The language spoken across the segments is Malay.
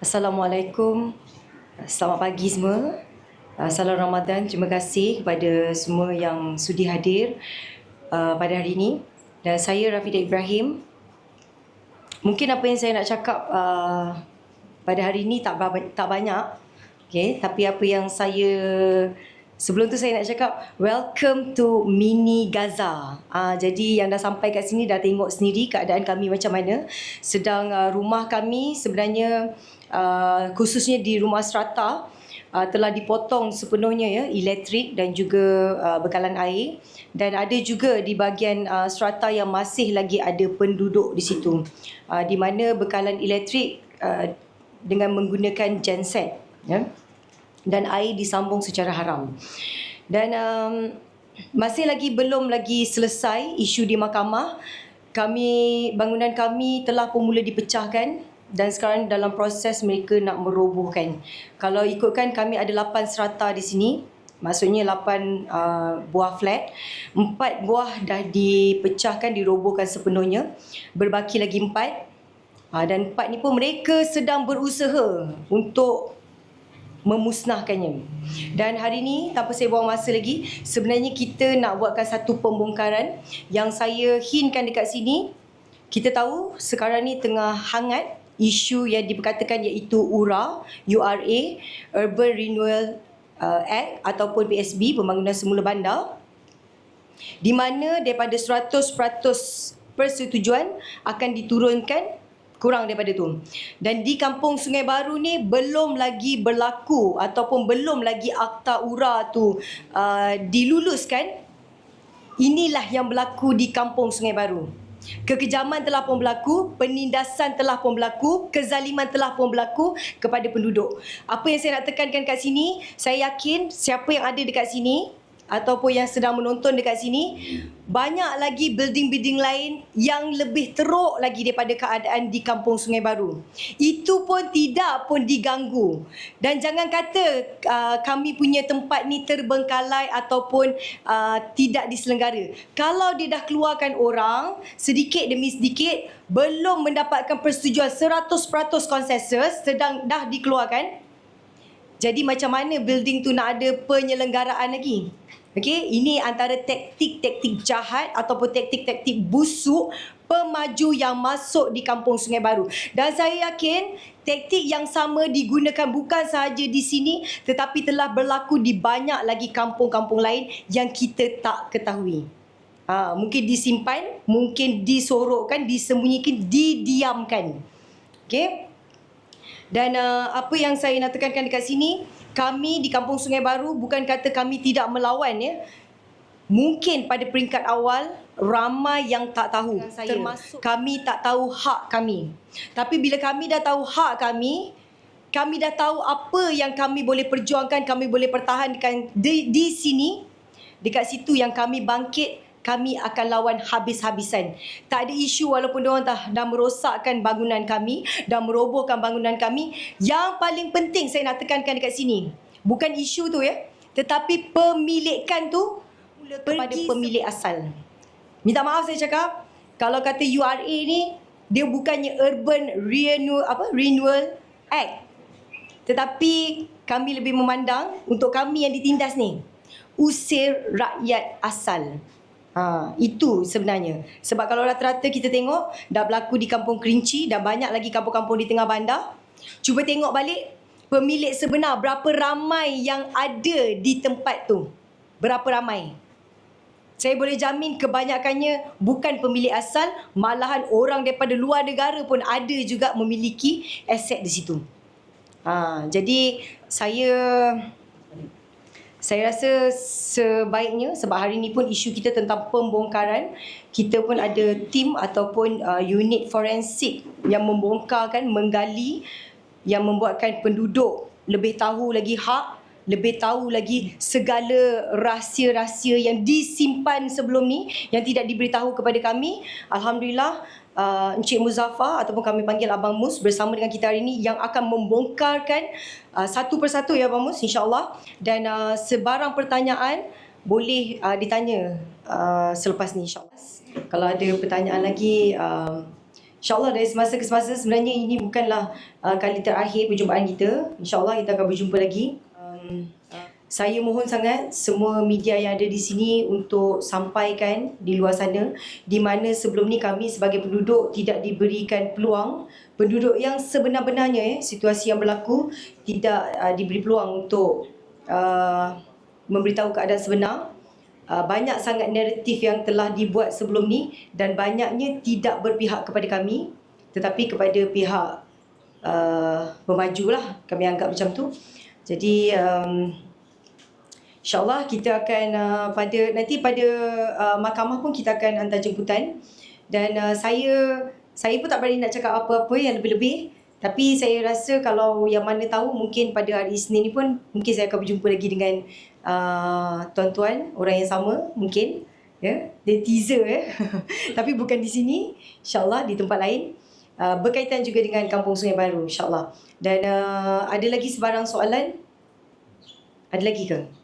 Assalamualaikum. Selamat pagi semua. Uh, Salam Ramadan. Terima kasih kepada semua yang sudi hadir uh, pada hari ini. Dan saya Rafidah Ibrahim. Mungkin apa yang saya nak cakap uh, pada hari ini tak tak banyak. Okay, tapi apa yang saya Sebelum tu saya nak cakap welcome to mini Gaza. Ah jadi yang dah sampai kat sini dah tengok sendiri keadaan kami macam mana. Sedang uh, rumah kami sebenarnya uh, khususnya di rumah strata uh, telah dipotong sepenuhnya ya elektrik dan juga uh, bekalan air dan ada juga di bahagian uh, strata yang masih lagi ada penduduk di situ. Uh, di mana bekalan elektrik uh, dengan menggunakan genset ya dan air disambung secara haram. Dan um, masih lagi belum lagi selesai isu di mahkamah. Kami bangunan kami telah pun mula dipecahkan dan sekarang dalam proses mereka nak merobohkan. Kalau ikutkan kami ada 8 strata di sini. Maksudnya 8 uh, buah flat. 4 buah dah dipecahkan, dirobohkan sepenuhnya. Berbaki lagi 4. Uh, dan 4 ni pun mereka sedang berusaha untuk memusnahkannya. Dan hari ini tanpa saya buang masa lagi, sebenarnya kita nak buatkan satu pembongkaran yang saya hintkan dekat sini. Kita tahu sekarang ni tengah hangat isu yang diperkatakan iaitu URA, URA, Urban Renewal uh, Act ataupun PSB, Pembangunan Semula Bandar di mana daripada 100% persetujuan akan diturunkan kurang daripada tu. Dan di kampung Sungai Baru ni belum lagi berlaku ataupun belum lagi akta URA tu uh, diluluskan. Inilah yang berlaku di kampung Sungai Baru. Kekejaman telah pun berlaku, penindasan telah pun berlaku, kezaliman telah pun berlaku kepada penduduk. Apa yang saya nak tekankan kat sini, saya yakin siapa yang ada dekat sini ataupun yang sedang menonton dekat sini banyak lagi building-building lain yang lebih teruk lagi daripada keadaan di kampung Sungai Baru. Itu pun tidak pun diganggu. Dan jangan kata uh, kami punya tempat ni terbengkalai ataupun uh, tidak diselenggara. Kalau dia dah keluarkan orang sedikit demi sedikit belum mendapatkan persetujuan 100% konsensus sedang dah dikeluarkan jadi macam mana building tu nak ada penyelenggaraan lagi? Okey, ini antara taktik-taktik jahat ataupun taktik-taktik busuk pemaju yang masuk di kampung Sungai Baru. Dan saya yakin taktik yang sama digunakan bukan sahaja di sini tetapi telah berlaku di banyak lagi kampung-kampung lain yang kita tak ketahui. Ha, mungkin disimpan, mungkin disorokkan, disembunyikan, didiamkan. Okey? Dan uh, apa yang saya nak tekankan dekat sini, kami di Kampung Sungai Baru bukan kata kami tidak melawan ya. Mungkin pada peringkat awal ramai yang tak tahu saya. termasuk kami tak tahu hak kami. Tapi bila kami dah tahu hak kami, kami dah tahu apa yang kami boleh perjuangkan, kami boleh pertahankan di, di sini. Dekat situ yang kami bangkit kami akan lawan habis-habisan. Tak ada isu walaupun diorang dah, dah merosakkan bangunan kami, dah merobohkan bangunan kami. Yang paling penting saya nak tekankan dekat sini, bukan isu tu ya, tetapi pemilikan tu kepada pemilik asal. Minta maaf saya cakap, kalau kata URA ni, dia bukannya Urban Renewal, apa, Renewal Act. Tetapi kami lebih memandang untuk kami yang ditindas ni, usir rakyat asal. Ha, itu sebenarnya. Sebab kalau rata-rata kita tengok dah berlaku di kampung Kerinci dan banyak lagi kampung-kampung di tengah bandar. Cuba tengok balik pemilik sebenar berapa ramai yang ada di tempat tu. Berapa ramai? Saya boleh jamin kebanyakannya bukan pemilik asal, malahan orang daripada luar negara pun ada juga memiliki aset di situ. Ha, jadi saya saya rasa sebaiknya sebab hari ini pun isu kita tentang pembongkaran kita pun ada tim ataupun uh, unit forensik yang membongkarkan menggali yang membuatkan penduduk lebih tahu lagi hak lebih tahu lagi segala rahsia-rahsia yang disimpan sebelum ni yang tidak diberitahu kepada kami. Alhamdulillah uh, Encik Muzaffar ataupun kami panggil Abang Mus bersama dengan kita hari ini yang akan membongkarkan uh, satu persatu ya Abang Mus insyaAllah dan uh, sebarang pertanyaan boleh uh, ditanya uh, selepas ni insyaAllah. Kalau ada pertanyaan lagi uh, InsyaAllah dari semasa ke semasa sebenarnya ini bukanlah uh, kali terakhir perjumpaan kita. InsyaAllah kita akan berjumpa lagi. Um, saya mohon sangat semua media yang ada di sini untuk sampaikan di luar sana di mana sebelum ni kami sebagai penduduk tidak diberikan peluang. Penduduk yang sebenar-benarnya eh, situasi yang berlaku tidak uh, diberi peluang untuk uh, memberitahu keadaan sebenar. Uh, banyak sangat naratif yang telah dibuat sebelum ni dan banyaknya tidak berpihak kepada kami tetapi kepada pihak uh, pemaju lah kami anggap macam tu. Jadi um, InsyaAllah kita akan uh, pada nanti pada uh, mahkamah pun kita akan hantar jemputan. Dan uh, saya saya pun tak berani nak cakap apa-apa yang lebih-lebih. Tapi saya rasa kalau yang mana tahu mungkin pada hari Isnin ni pun mungkin saya akan berjumpa lagi dengan uh, tuan-tuan orang yang sama mungkin. Ya yeah? dia teaser eh. Tapi bukan di sini insyaallah di tempat lain. Uh, berkaitan juga dengan kampung Sungai Baru insyaallah. Dan uh, ada lagi sebarang soalan? Ada lagi ke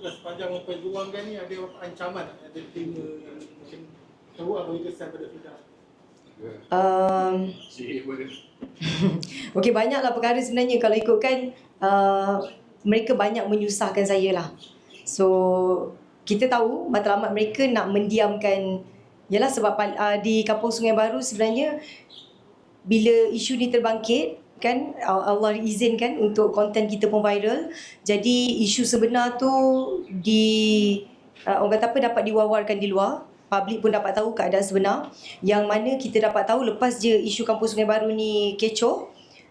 Maksudnya sepanjang perjuangan ni ada ancaman ada terima yang mungkin teruk atau kesan pada Fida? Um, Okey banyaklah perkara sebenarnya. Kalau ikutkan uh, mereka banyak menyusahkan saya lah. So kita tahu matlamat mereka nak mendiamkan. Yalah sebab uh, di Kampung Sungai Baru sebenarnya bila isu ni terbangkit kan Allah izinkan untuk konten kita pun viral. Jadi isu sebenar tu di uh, orang kata apa dapat diwawarkan di luar. Public pun dapat tahu keadaan sebenar. Yang mana kita dapat tahu lepas je isu kampung Sungai Baru ni kecoh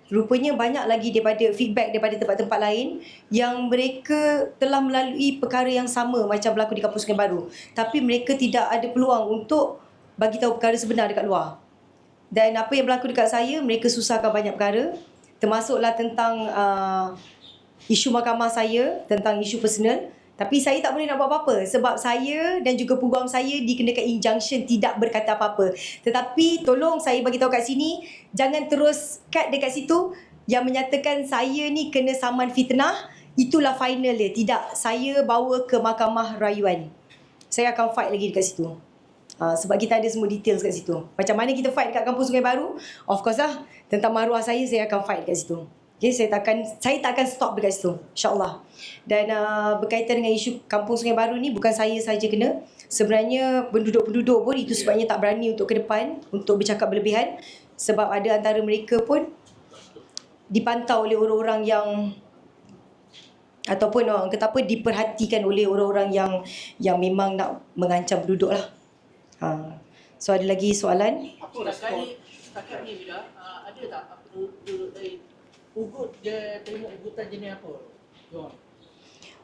rupanya banyak lagi daripada feedback daripada tempat-tempat lain yang mereka telah melalui perkara yang sama macam berlaku di kampung Sungai Baru. Tapi mereka tidak ada peluang untuk bagi tahu perkara sebenar dekat luar dan apa yang berlaku dekat saya mereka susahkan banyak perkara termasuklah tentang uh, isu mahkamah saya tentang isu personal tapi saya tak boleh nak buat apa-apa sebab saya dan juga peguam saya dikenakan injunction tidak berkata apa-apa. Tetapi tolong saya bagi tahu kat sini jangan terus cut dekat situ yang menyatakan saya ni kena saman fitnah itulah final dia. Tidak, saya bawa ke mahkamah rayuan. Saya akan fight lagi dekat situ. Uh, sebab kita ada semua details kat situ. Macam mana kita fight dekat kampus Sungai Baru? Of course lah. Tentang maruah saya, saya akan fight dekat situ. Okay, saya takkan saya takkan stop dekat situ. InsyaAllah. Dan uh, berkaitan dengan isu kampung Sungai Baru ni bukan saya saja kena. Sebenarnya penduduk-penduduk pun itu sebabnya tak berani untuk ke depan untuk bercakap berlebihan sebab ada antara mereka pun dipantau oleh orang-orang yang ataupun orang kata apa diperhatikan oleh orang-orang yang yang memang nak mengancam penduduk lah. Ha. So ada lagi soalan? Apa setakat ni, setakat ni bila uh, ada tak dari ugut dia terima ugutan jenis apa? John.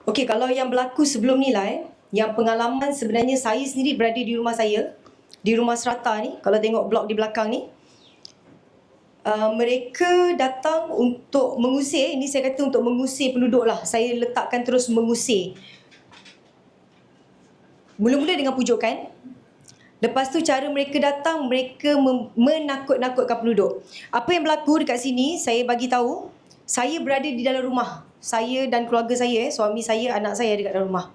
Okey, kalau yang berlaku sebelum ni lah eh, yang pengalaman sebenarnya saya sendiri berada di rumah saya, di rumah serata ni, kalau tengok blok di belakang ni, uh, mereka datang untuk mengusir, ini saya kata untuk mengusir penduduk lah, saya letakkan terus mengusir. Mula-mula dengan pujukan, Lepas tu cara mereka datang, mereka menakut-nakutkan penduduk. Apa yang berlaku dekat sini, saya bagi tahu, saya berada di dalam rumah. Saya dan keluarga saya, suami saya, anak saya dekat dalam rumah.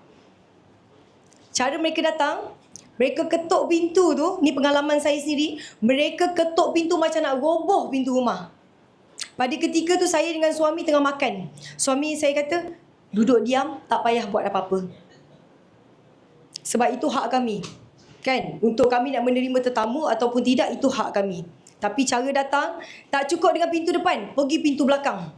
Cara mereka datang, mereka ketuk pintu tu, ni pengalaman saya sendiri, mereka ketuk pintu macam nak roboh pintu rumah. Pada ketika tu saya dengan suami tengah makan. Suami saya kata, duduk diam, tak payah buat apa-apa. Sebab itu hak kami. Kan? Untuk kami nak menerima tetamu ataupun tidak itu hak kami. Tapi cara datang tak cukup dengan pintu depan, pergi pintu belakang.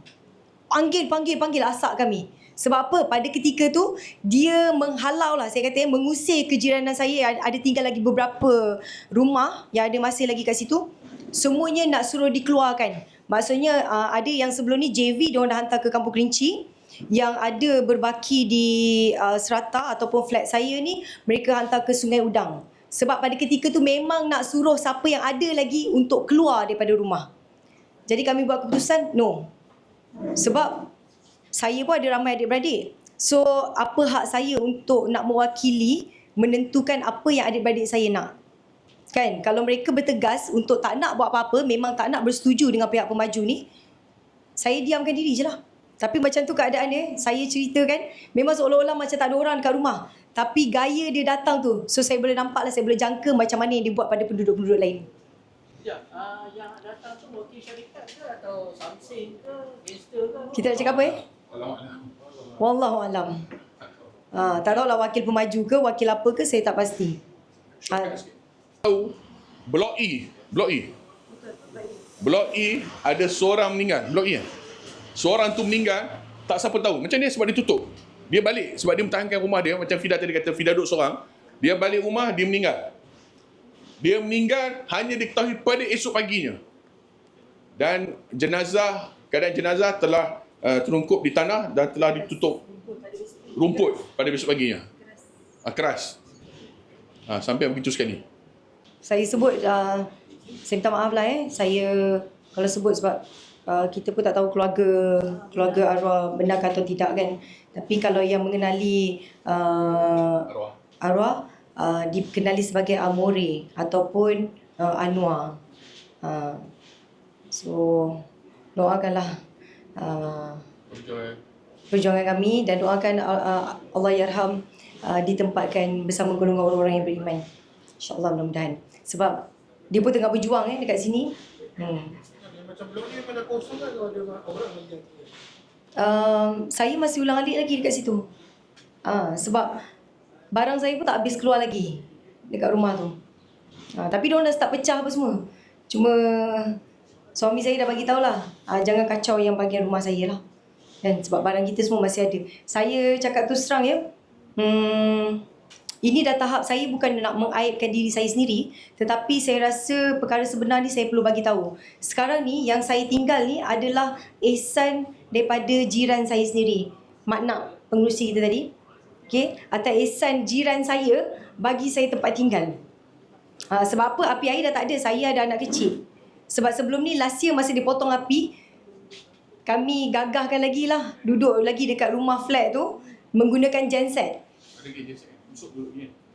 Panggil, panggil, panggil asak kami. Sebab apa? Pada ketika tu dia menghalau lah saya kata mengusir kejiranan saya ada tinggal lagi beberapa rumah yang ada masih lagi kat situ. Semuanya nak suruh dikeluarkan. Maksudnya uh, ada yang sebelum ni JV dia dah hantar ke Kampung Kerinci yang ada berbaki di uh, serata ataupun flat saya ni mereka hantar ke Sungai Udang. Sebab pada ketika tu memang nak suruh siapa yang ada lagi untuk keluar daripada rumah. Jadi kami buat keputusan, no. Sebab saya pun ada ramai adik-beradik. So, apa hak saya untuk nak mewakili menentukan apa yang adik-beradik saya nak. Kan? Kalau mereka bertegas untuk tak nak buat apa-apa, memang tak nak bersetuju dengan pihak pemaju ni, saya diamkan diri je lah. Tapi macam tu keadaan dia, saya ceritakan, memang seolah-olah macam tak ada orang dekat rumah. Tapi gaya dia datang tu. So saya boleh nampak lah, saya boleh jangka macam mana yang dia buat pada penduduk-penduduk lain. Sekejap, uh, yang datang tu wakil syarikat ke atau Samsung ke, gangster ke? Kita nak cakap apa eh? Wallahu alam. Ha, tak tahulah wakil pemaju ke, wakil apa ke, saya tak pasti. Ha, tahu Blok E, Blok E. Blok E ada seorang meninggal, Blok E. Seorang tu meninggal, tak siapa tahu. Macam ni sebab dia tutup. Dia balik sebab dia mempertahankan rumah dia macam Fida tadi kata Fida duduk seorang. Dia balik rumah, dia meninggal. Dia meninggal hanya diketahui pada esok paginya. Dan jenazah, keadaan jenazah telah uh, terungkup di tanah dan telah ditutup rumput pada besok paginya. Ah, keras. Ah, sampai begitu sekali. saya sebut, uh, saya minta maaf lah eh. Saya kalau sebut sebab uh, kita pun tak tahu keluarga keluarga arwah benar atau tidak kan. Tapi kalau yang mengenali uh, Arwah. arwah uh, dikenali sebagai Amore ataupun uh, Anwar. Uh, so doakanlah uh, perjuangan kami dan doakan uh, uh, Allah yarham uh, ditempatkan bersama golongan orang-orang yang beriman. InsyaAllah mudah-mudahan. Sebab dia pun tengah berjuang eh dekat sini. Hmm. Macam blok ni dah kosong kan kalau ada orang lagi yang Um, saya masih ulang alik lagi dekat situ. Ah, sebab barang saya pun tak habis keluar lagi dekat rumah tu. Ah, tapi dia dah start pecah apa semua. Cuma suami saya dah bagi tahulah, ah, jangan kacau yang bahagian rumah saya lah. Kan sebab barang kita semua masih ada. Saya cakap tu serang ya. Hmm, ini dah tahap saya bukan nak mengaibkan diri saya sendiri tetapi saya rasa perkara sebenar ni saya perlu bagi tahu. Sekarang ni yang saya tinggal ni adalah ihsan daripada jiran saya sendiri. Makna pengurusi kita tadi. Okey, atas ihsan jiran saya bagi saya tempat tinggal. Ha, sebab apa api air dah tak ada, saya ada anak kecil. Sebab sebelum ni last year masa dipotong api, kami gagahkan lagi lah duduk lagi dekat rumah flat tu menggunakan genset.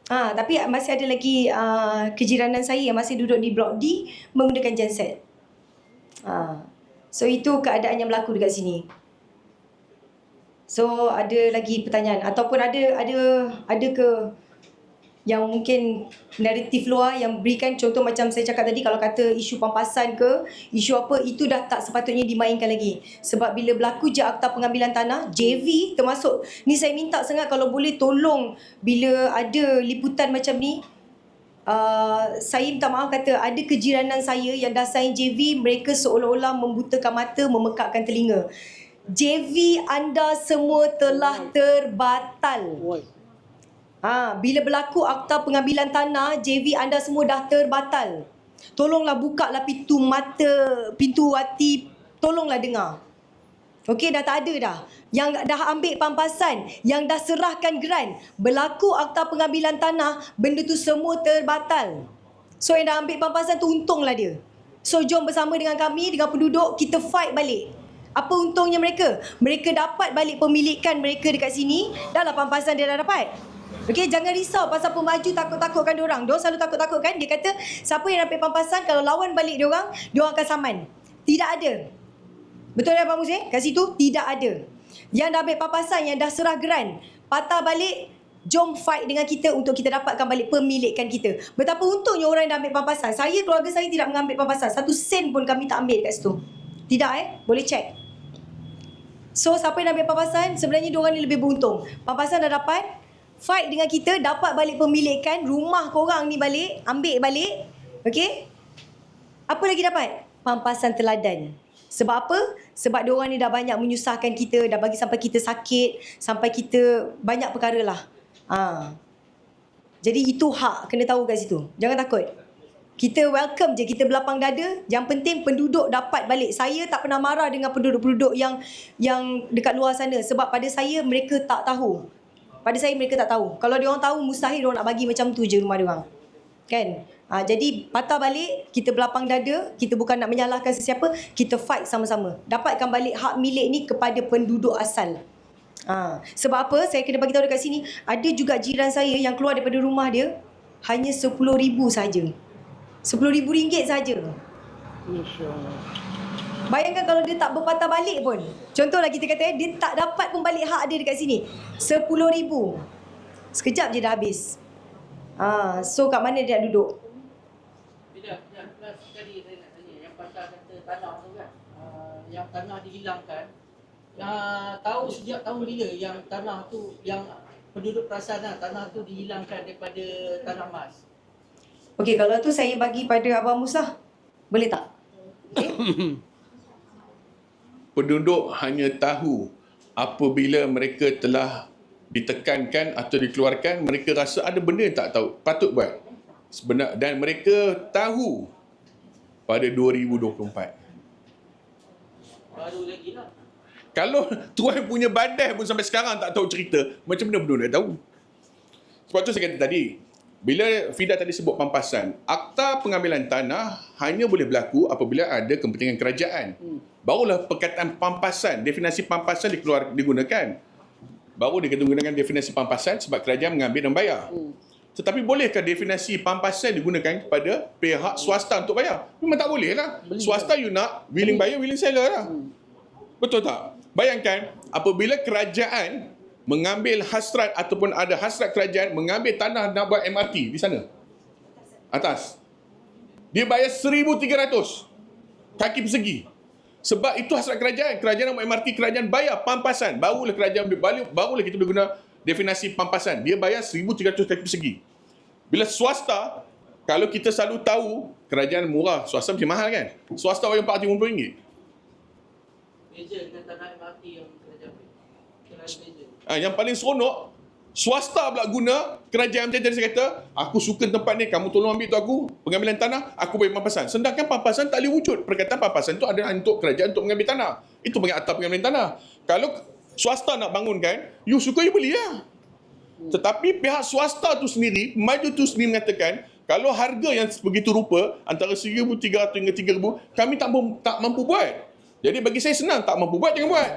Ha, tapi masih ada lagi uh, kejiranan saya yang masih duduk di blok D menggunakan genset. Ha. So itu keadaan yang berlaku dekat sini. So ada lagi pertanyaan ataupun ada ada ada ke yang mungkin naratif luar yang berikan contoh macam saya cakap tadi kalau kata isu pampasan ke isu apa itu dah tak sepatutnya dimainkan lagi. Sebab bila berlaku je akta pengambilan tanah JV termasuk. Ni saya minta sangat kalau boleh tolong bila ada liputan macam ni Uh, saya minta maaf kata ada kejiranan saya yang dah sign JV mereka seolah-olah membutakan mata memekakkan telinga. JV anda semua telah terbatal Ha, bila berlaku akta pengambilan tanah, JV anda semua dah terbatal. Tolonglah buka lah pintu mata, pintu hati, tolonglah dengar. Okey, dah tak ada dah. Yang dah ambil pampasan, yang dah serahkan grant, berlaku akta pengambilan tanah, benda tu semua terbatal. So yang dah ambil pampasan tu untunglah dia. So jom bersama dengan kami, dengan penduduk, kita fight balik. Apa untungnya mereka? Mereka dapat balik pemilikan mereka dekat sini, dah lah pampasan dia dah dapat. Okey, jangan risau pasal pemaju takut-takutkan dia orang. Dia selalu takut-takutkan. Dia kata, siapa yang dapat pampasan kalau lawan balik dia orang, dia orang akan saman. Tidak ada. Betul tak Pak Muzi? Kat situ tidak ada. Yang dah ambil pampasan, yang dah serah grant, patah balik, jom fight dengan kita untuk kita dapatkan balik pemilikan kita. Betapa untungnya orang yang dah ambil pampasan. Saya, keluarga saya tidak mengambil pampasan. Satu sen pun kami tak ambil kat situ. Tidak eh? Boleh check. So, siapa yang ambil pampasan, sebenarnya diorang ni lebih beruntung. Pampasan dah dapat, fight dengan kita, dapat balik pemilikan, rumah korang ni balik, ambil balik. Okay? Apa lagi dapat? Pampasan teladan. Sebab apa? Sebab diorang ni dah banyak menyusahkan kita, dah bagi sampai kita sakit, sampai kita banyak perkara lah. Ha. Jadi itu hak, kena tahu kat situ. Jangan takut. Kita welcome je, kita berlapang dada. Yang penting penduduk dapat balik. Saya tak pernah marah dengan penduduk-penduduk yang yang dekat luar sana. Sebab pada saya mereka tak tahu. Pada saya mereka tak tahu. Kalau dia orang tahu mustahil dia orang nak bagi macam tu je rumah dia orang. Kan? Ha, jadi patah balik, kita berlapang dada, kita bukan nak menyalahkan sesiapa, kita fight sama-sama. Dapatkan balik hak milik ni kepada penduduk asal. Ha, sebab apa? Saya kena bagi tahu dekat sini, ada juga jiran saya yang keluar daripada rumah dia hanya RM10,000 saja. RM10,000 saja. Bayangkan kalau dia tak berpatah balik pun. Contohlah kita kata dia tak dapat pun balik hak dia dekat sini. RM10,000. Sekejap je dah habis. Ah, so kat mana dia nak duduk? Tidak, tidak, last sekali tanah tu kan. Uh, yang tanah dihilangkan. Uh, tahu sejak tahun bila yang tanah tu yang penduduk perasan lah, tanah tu dihilangkan daripada tanah emas. Okey, kalau tu saya bagi pada Abang Musa. Boleh tak? Okey. Penduduk hanya tahu apabila mereka telah ditekankan atau dikeluarkan mereka rasa ada benda yang tak tahu patut buat. Sebenar dan mereka tahu pada 2024 Baru lagi lah. kalau tuan punya badan pun sampai sekarang tak tahu cerita macam mana penduduk nak tahu? Sebab tu saya kata tadi bila Fida tadi sebut pampasan akta pengambilan tanah hanya boleh berlaku apabila ada kepentingan kerajaan barulah perkataan pampasan definisi pampasan dikeluar digunakan baru dia gunakan definisi pampasan sebab kerajaan mengambil dan bayar. Tetapi bolehkah definisi pampasan digunakan kepada pihak swasta untuk bayar? Memang tak boleh lah. Swasta you nak, willing buyer, willing seller lah. Betul tak? Bayangkan, apabila kerajaan mengambil hasrat ataupun ada hasrat kerajaan mengambil tanah nak buat MRT di sana. Atas. Dia bayar 1,300 kaki persegi. Sebab itu hasrat kerajaan. Kerajaan nak MRT, kerajaan bayar pampasan. Barulah kerajaan ambil balik, barulah kita boleh guna definisi pampasan. Dia bayar 1,300 kaki persegi. Bila swasta, kalau kita selalu tahu kerajaan murah, swasta mesti mahal kan? Swasta bayar RM450. Beza dengan tanah MRT yang kerajaan. Ha, yang paling seronok, swasta pula guna kerajaan macam tadi saya kata, aku suka tempat ni, kamu tolong ambil tu aku, pengambilan tanah, aku bagi pampasan. Sedangkan pampasan tak boleh wujud. Perkataan pampasan tu adalah untuk kerajaan untuk mengambil tanah. Itu panggil akta pengambilan tanah. Kalau swasta nak bangunkan, you suka you beli lah. Tetapi pihak swasta tu sendiri, maju tu sendiri mengatakan, kalau harga yang begitu rupa, antara 1,300 hingga 3,000, kami tak, tak mampu buat. Jadi bagi saya senang, tak mampu buat, jangan buat.